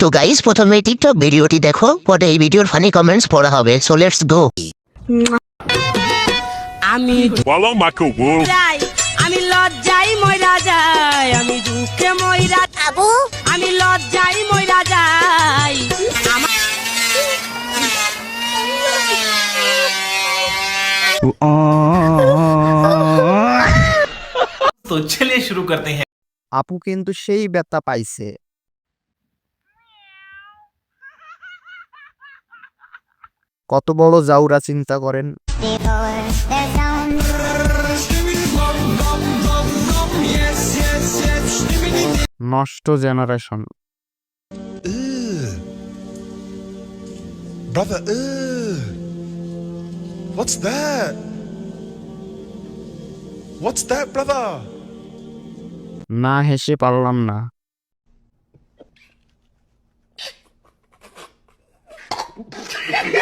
তো গাইস প্রথমে টিকটক ভিডিওটি দেখো পরে এই ভিডিওর ফানি কমেন্টস পড়া হবে সো লেটস গো আমি বলো মাকু বল আমি লজ্জাই মই যাই আমি দুঃখে মইরা আবু? আমি লজ্জাই মইরা যাই। তো চলে শুরু করতে হ্যাঁ আপু কিন্তু সেই ব্যথা পাইছে। কত বড় জাউরা চিন্তা করেন। নষ্ট জেনারেশন। না হেসে পারলাম না।